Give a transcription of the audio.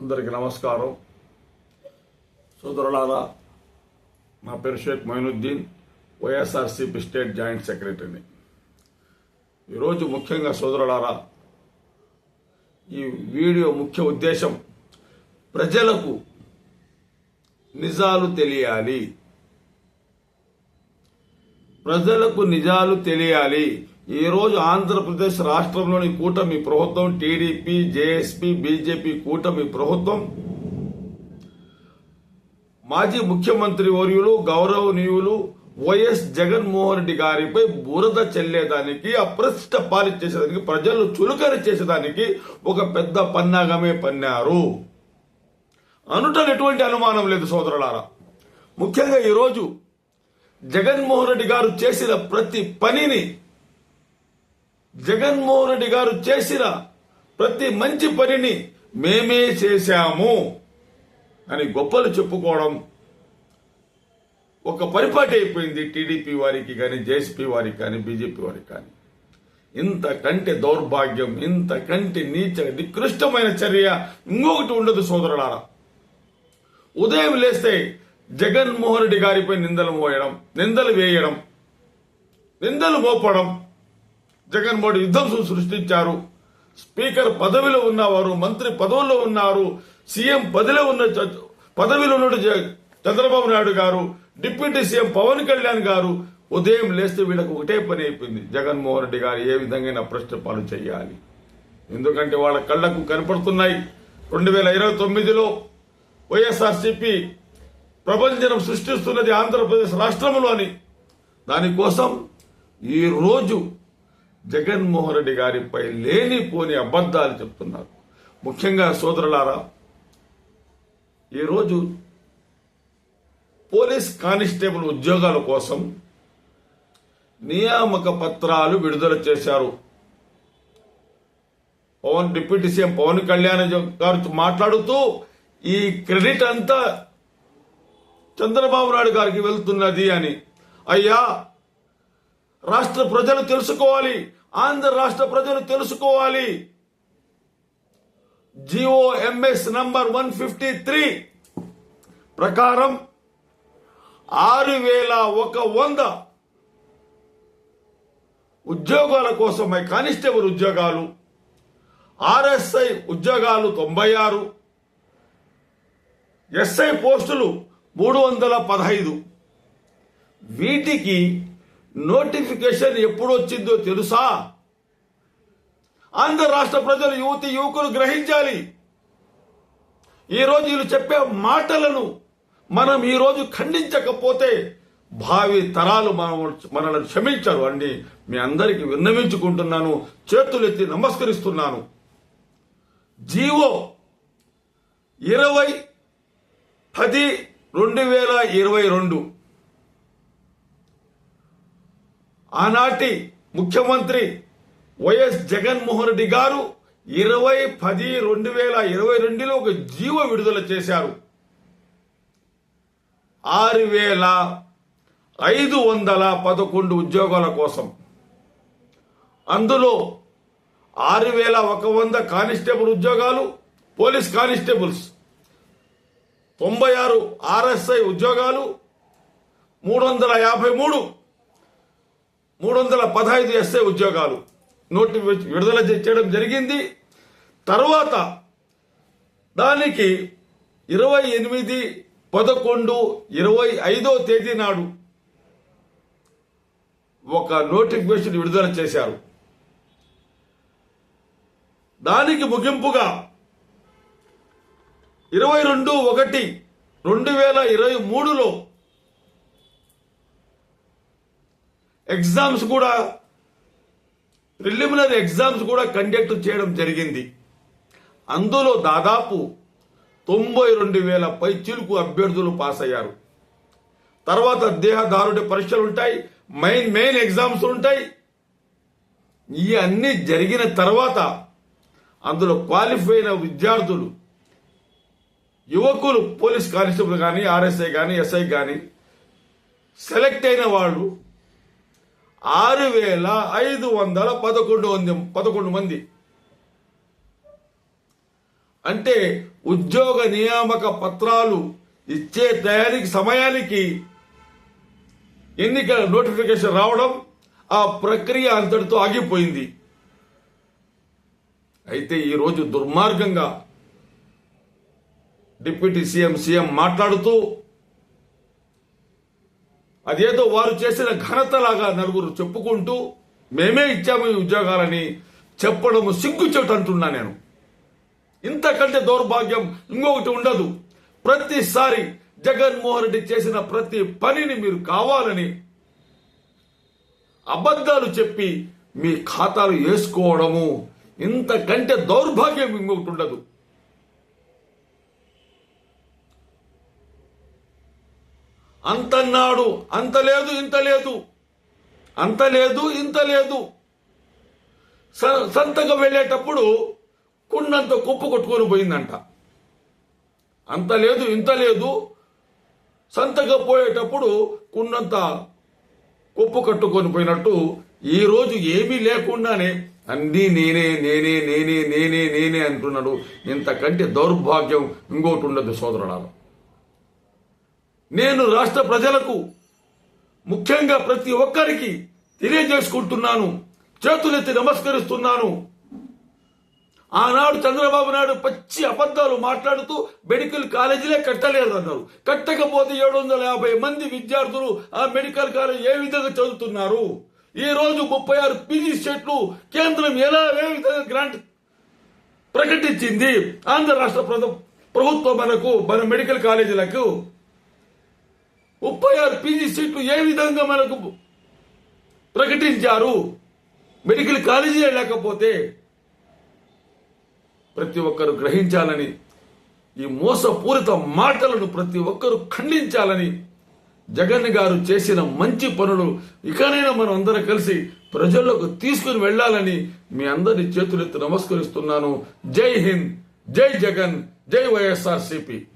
అందరికీ నమస్కారం. సోదరులారా నా పేరు షేక్ మైనుద్దీన్ వైఎస్ఆర్సీపీ స్టేట్ జాయింట్ సెక్రటరీని. ఈరోజు ముఖ్యంగా సోదరులారా ఈ వీడియో ముఖ్య ఉద్దేశం ప్రజలకు నిజాలు తెలియాలి. ప్రజలకు నిజాలు తెలియాలి. ఈ రోజు ఆంధ్రప్రదేశ్ రాష్ట్రంలోని కూటమి ప్రభుత్వం టీడీపీ జేఎస్పీ బీజేపీ కూటమి ప్రభుత్వం. మాజీ ముఖ్యమంత్రి వర్యులు గౌరవనీయులు వైఎస్ జగన్మోహన్ రెడ్డి గారిపై బురద చెల్లేదానికి అప్రతిష్ట పాలి చేసేదానికి ప్రజలు చులకన చేసేదానికి ఒక పెద్ద పన్నాగమే పన్నారు. అనుటలు ఎటువంటి అనుమానం లేదు సోదరులారా. ముఖ్యంగా ఈరోజు జగన్మోహన్ రెడ్డి గారు చేసిన ప్రతి పనిని జగన్మోహన్ రెడ్డి గారు చేసిన ప్రతి మంచి పనిని మేమే చేశాము అని గొప్పలు చెప్పుకోవడం ఒక పరిపాటి అయిపోయింది. టీడీపీ వారికి కానీ జేఎస్పీ వారికి కానీ బీజేపీ వారికి కానీ. ఇంతకంటే దౌర్భాగ్యం ఇంతకంటే నీచ నికృష్టమైన చర్య ఇంకొకటి ఉండదు సోదరులారా. ఉదయం లేస్తే జగన్మోహన్ రెడ్డి గారిపై నిందలు మోయడం నిందలు వేయడం నిందలు మోపడం జగన్మోహన్ మోడీ యుద్ధం సృష్టించారు. స్పీకర్ పదవిలో ఉన్నవారు మంత్రి పదవుల్లో ఉన్నారు సీఎం పదిలో ఉన్న చ- పదవిలో ఉన్న చంద్రబాబు నాయుడు గారు డిప్యూటీ సీఎం పవన్ కళ్యాణ్ గారు ఉదయం లేస్తే వీళ్ళకు ఒకటే పని అయిపోయింది. జగన్మోహన్ రెడ్డి గారు ఏ విధంగా ప్రశ్న పాలు చేయాలి? ఎందుకంటే వాళ్ళ కళ్ళకు కనపడుతున్నాయి. రెండు వేల ఇరవై తొమ్మిదిలో వైఎస్ఆర్సీపీ ప్రపంచం సృష్టిస్తున్నది ఆంధ్రప్రదేశ్ రాష్ట్రంలో అని దానికోసం ఈ రోజు జగన్మోహన్ రెడ్డి గారిపై లేనిపోని అబద్ధాలు చెప్తున్నారు. ముఖ్యంగా సోదరులారా ఈరోజు పోలీస్ కానిస్టేబుల్ ఉద్యోగాల కోసం నియామక పత్రాలు విడుదల చేశారు. పవన్ డిప్యూటీ సీఎం పవన్ కళ్యాణ్ గారు మాట్లాడుతూ ఈ క్రెడిట్ అంతా చంద్రబాబు నాయుడు గారికి వెళ్తున్నది అని. అయ్యా రాష్ట్ర ప్రజలు తెలుసుకోవాలి. ఆంధ్ర రాష్ట్ర ప్రజలు తెలుసుకోవాలి. GO MS number one fifty three ప్రకారం ఆరు వేల ఒక వంద ఉద్యోగాల కోసమై కానిస్టేబుల్ ఉద్యోగాలు ఆర్ఎస్ఐ ఉద్యోగాలు తొంభై ఆరు ఎస్ఐ పోస్టులు మూడు వందల పదహైదు. వీటికి నోటిఫికేషన్ ఎప్పుడు వచ్చిందో తెలుసా? ఆంధ్ర రాష్ట్ర ప్రజలు యువతి యువకులు గ్రహించాలి. ఈరోజు వీళ్ళు చెప్పే మాటలను మనం ఈరోజు ఖండించకపోతే భావి తరాలు మనం మనల్ని క్షమించరు. అండి మీ అందరికీ విన్నవించుకుంటున్నాను. చేతులెత్తి నమస్కరిస్తున్నాను. జీవో ఇరవై పది రెండు వేల ఇరవై రెండు. ఆనాటి ముఖ్యమంత్రి వైఎస్ జగన్మోహన్ రెడ్డి గారు ఇరవై పది రెండు వేల ఇరవై రెండులో ఒక జీవ విడుదల చేశారు. ఆరు వేల ఐదు వందల పదకొండు ఉద్యోగాల కోసం. అందులో ఆరు వేల ఒక వంద కానిస్టేబుల్ ఉద్యోగాలు పోలీస్ కానిస్టేబుల్స్. తొంభై ఆరు ఆర్ఎస్ఐ ఉద్యోగాలు మూడు వందల యాభై మూడు మూడు వందల పదహైదు ఎస్ఐ ఉద్యోగాలు. నోటిఫికేషన్ విడుదల చేయడం జరిగింది. తర్వాత దానికి ఇరవై ఎనిమిది పదకొండు ఇరవై ఐదో తేదీ నాడు ఒక నోటిఫికేషన్ విడుదల చేశారు. దానికి ముగింపుగా ఇరవై రెండు ఒకటి రెండు వేల ఇరవై మూడులో ఎగ్జామ్స్ కూడా ప్రిలిమినరీ ఎగ్జామ్స్ కూడా కండక్ట్ చేయడం జరిగింది. అందులో దాదాపు తొంభై రెండు వేల పై చిలుకు అభ్యర్థులు పాస్ అయ్యారు తర్వాత దేహదారుడి పరీక్షలు ఉంటాయి మెయిన్ మెయిన్ ఎగ్జామ్స్ ఉంటాయి. ఈ అన్ని జరిగిన తర్వాత అందులో క్వాలిఫై అయిన విద్యార్థులు యువకులు పోలీస్ కానిస్టేబుల్ కానీ ఆర్ఎస్ఐ కానీ ఎస్ఐ కానీ సెలెక్ట్ అయిన వాళ్ళు ఆరు వేల ఐదు వందల పదకొండు మంది పదకొండు మంది. అంటే ఉద్యోగ నియామక పత్రాలు ఇచ్చే తయారీకి సమయానికి ఎన్నికల నోటిఫికేషన్ రావడం ఆ ప్రక్రియ అంతటితో ఆగిపోయింది. అయితే ఈరోజు దుర్మార్గంగా డిప్యూటీ సీఎం సీఎం మాట్లాడుతూ అదేదో వారు చేసిన ఘనతలాగా నలుగురు చెప్పుకుంటూ మేమే ఇచ్చాము ఈ ఉద్యోగాలని చెప్పడము సిగ్గుచెట్టు అంటున్నా నేను. ఇంతకంటే దౌర్భాగ్యం ఇంకొకటి ఉండదు. ప్రతిసారి జగన్మోహన్ రెడ్డి చేసిన ప్రతి పనిని మీరు కావాలని అబద్ధాలు చెప్పి మీ ఖాతాలు వేసుకోవడము ఇంతకంటే దౌర్భాగ్యం ఇంకొకటి ఉండదు. అంతన్నాడు అంత లేదు ఇంత లేదు. అంత లేదు ఇంత లేదు. స- సంతకం వెళ్ళేటప్పుడు కుండంత కుప్పు కొట్టుకొని పోయిందంట. అంత లేదు ఇంత లేదు. సంతకం పోయేటప్పుడు కుండంత కుప్పు కట్టుకొని పోయినట్టు ఈరోజు ఏమీ లేకుండానే అన్నీ నేనే నేనే నేనే నేనే నేనే అంటున్నాడు. ఇంతకంటే దౌర్భాగ్యం ఇంకోటి ఉండదు సోదరుడాలు నేను రాష్ట్ర ప్రజలకు ముఖ్యంగా ప్రతి ఒక్కరికి తెలియజేసుకుంటున్నాను. చేతులెత్తి నమస్కరిస్తున్నాను. ఆనాడు చంద్రబాబు నాయుడు పచ్చి అబద్ధాలు మాట్లాడుతూ మెడికల్ కాలేజీలే కట్టలేదన్నారు. కట్టకపోతే ఏడు వందల యాభై మంది విద్యార్థులు ఆ మెడికల్ కాలేజ్ ఏ విధంగా చదువుతున్నారు? ఈ రోజు ముప్పై ఆరు పీజీ సీట్లు కేంద్రం ఎలా ఏ విధంగా గ్రాంట్ ప్రకటించింది? ఆంధ్ర రాష్ట్ర ప్రభుత్వం మనకు మన మెడికల్ కాలేజీలకు ముప్పై ఆరు పీజీ సీట్లు ఏ విధంగా మనకు ప్రకటించారు? మెడికల్ కాలేజీలే లేకపోతే ప్రతి ఒక్కరు గ్రహించాలని ఈ మోసపూరిత మాటలను ప్రతి ఒక్కరు ఖండించాలని జగన్ గారు చేసిన మంచి పనులు ఇకనైనా మనం అందరం కలిసి ప్రజల్లోకి తీసుకుని వెళ్ళాలని మీ అందరి చేతులెత్తి నమస్కరిస్తున్నాను. జై హింద్ జై జగన్ జై వైఎస్ఆర్ సిపి